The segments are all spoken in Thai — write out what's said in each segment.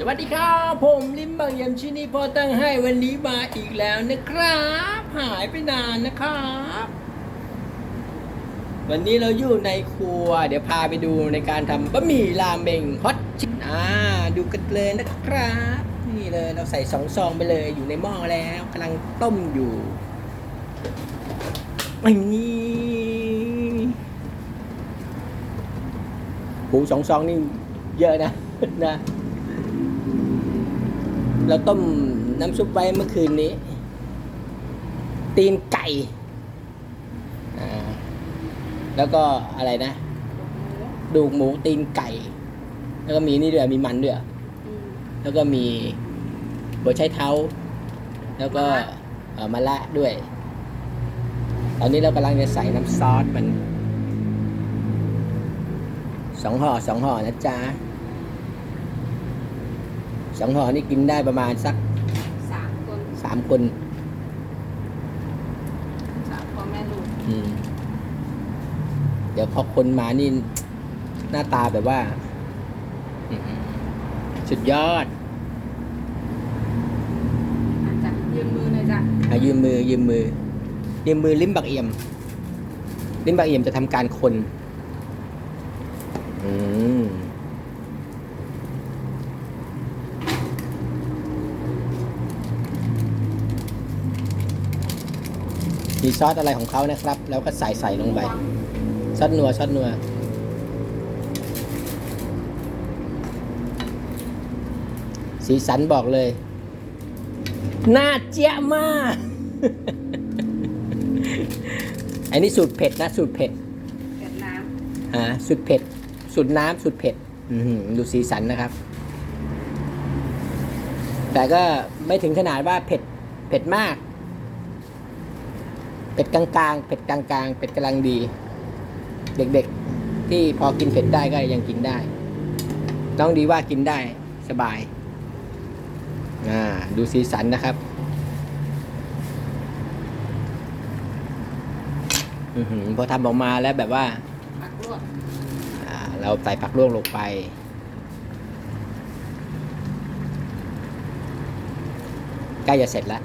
สวัสดีครับผมลิมบางยำชินี่พอตั้งให้วันนี้มาอีกแล้วนะครับ หายไปนานนะครับ วันนี้เราอยู่ในครัว เดี๋ยวพาไปดูในการทำบะหมี่ราเมงฮอตชิคอ่าดูกันเลยนะครับ นี่เลยเราใส่สองซองไปเลยอยู่ในหม้อแล้วกำลังต้มอยู่นี่หูสองซองนี่เยอะนะนะ เราต้มน้ำซุปไว้เมื่อคืนนี้ ตีนไก่ แล้วก็อะไรนะ ดูกหมูตีนไก่ แล้วก็มีนี่ด้วยมีมันด้วย แล้วก็มีหัวไชเท้า แล้วก็เอ่อมะละด้วย ตอนนี้เรากำลังจะใส่น้ำซอสมันสองห่อสองห่อนะจ๊ะ สองห่อนี่กินได้ประมาณสักสามคนสามคนสามพ่อแม่ลูกอืมเดี๋ยวพอคนมานี่ หน้าตาแบบว่าอื้อหือสุดยอดอาจจะยืมมือหน่อยจ้ะอะยืมมือ ยืมมือ ยืมมือลิ้มบักเอี่ยม ลิ้มบักเอี่ยมจะทำการคน อืม มีซอสอะไรของเขานะครับ แล้วก็ใส่ใส่ลงไปซอสนัวซอสนัวสีสันบอกเลยน่าเจี๊ยะมากอันนี้สูตรเผ็ดนะสูตรเผ็ดเกิดน้อ่าสูตรเผ็ดสูตรน้ำสูตรเผ็ดอื้อหือดูสีสันนะครับ แต่ก็ไม่ถึงขนาดว่าเผ็ดเผ็ดมาก เผ็ดกลางๆเผ็ดกลางๆเผ็ดกำลังดี เด็กๆ ที่พอกินเผ็ดได้ก็ยังกินได้น้องดีว่ากินได้สบาย อ่า ดูสีสันนะครับ อือพอทำออกมาแล้วแบบว่าำผักลวกอ่าเราใส่ผักลวกลงไปใกล้จะเสร็จแล้ว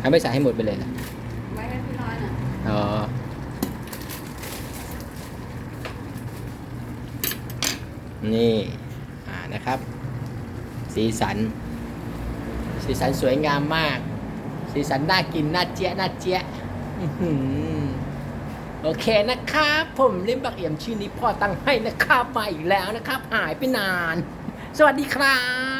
เอาไม่ใส่ให้หมดไปเลยนะไว้ให้พี่น้อยน่ะอ๋อนี่อ่านะครับ สีสัน สีสันสวยงามมาก สีสันน่ากินน่าเจี๊ยะน่าเจี๊ยะอื้อหือโอเคนะครับ ผมลิมบักเอี่ยมชื่อนี้พ่อตั้งให้นะครับมาอีกแล้วนะครับ หายไปนาน สวัสดีครับ